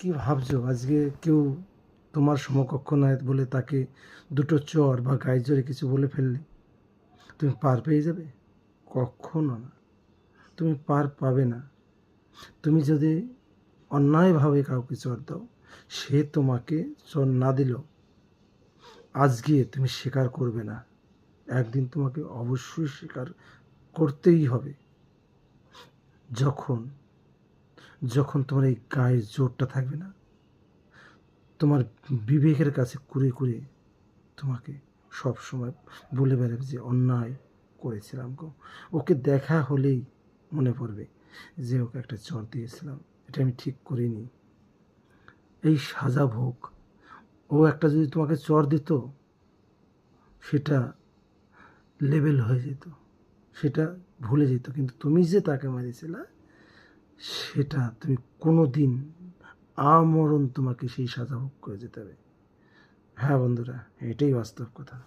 কি ভাবছ? আজকে কেউ তোমার সমকক্ষ নয় বলে তাকে দুটো চর বা গায়ে জোরে কিছু বলে ফেললে? তুমি পার পেয়ে যাবে? কখনো না। তুমি পার পাবে না। তুমি যদি অন্যায়ভাবে কাউকে চর দাও, সে তোমাকে চর না দিল আজকে তুমি স্বীকার করবে না। একদিন তোমাকে অবশ্যই স্বীকার করতেই হবে। যখন যখন তোমার এই গায়ের জোরটা থাকবে না, তোমার বিবেকের কাছে কুড়ে কুড়ে তোমাকে সব সময় বলে বেড়াবে যে, অন্যায় করেছিলাম গো। ওকে দেখা হলেই মনে পড়বে যে, ওকে একটা চর দিয়েছিলাম। এটা আমি ঠিক করিনি। এই সাজা ভোগ, ও একটা যদি তোমাকে চর দিত, সেটা লেভেল হয়ে যেত, সেটা ভুলে যেত। কিন্তু তুমি যে তাকে মেরেছিলে সেটা তুমি কোনো দিন আমরণ তোমাকে সেই সাজা ভোগ করে যেতে হবে। হ্যাঁ বন্ধুরা, এটাই বাস্তব কথা।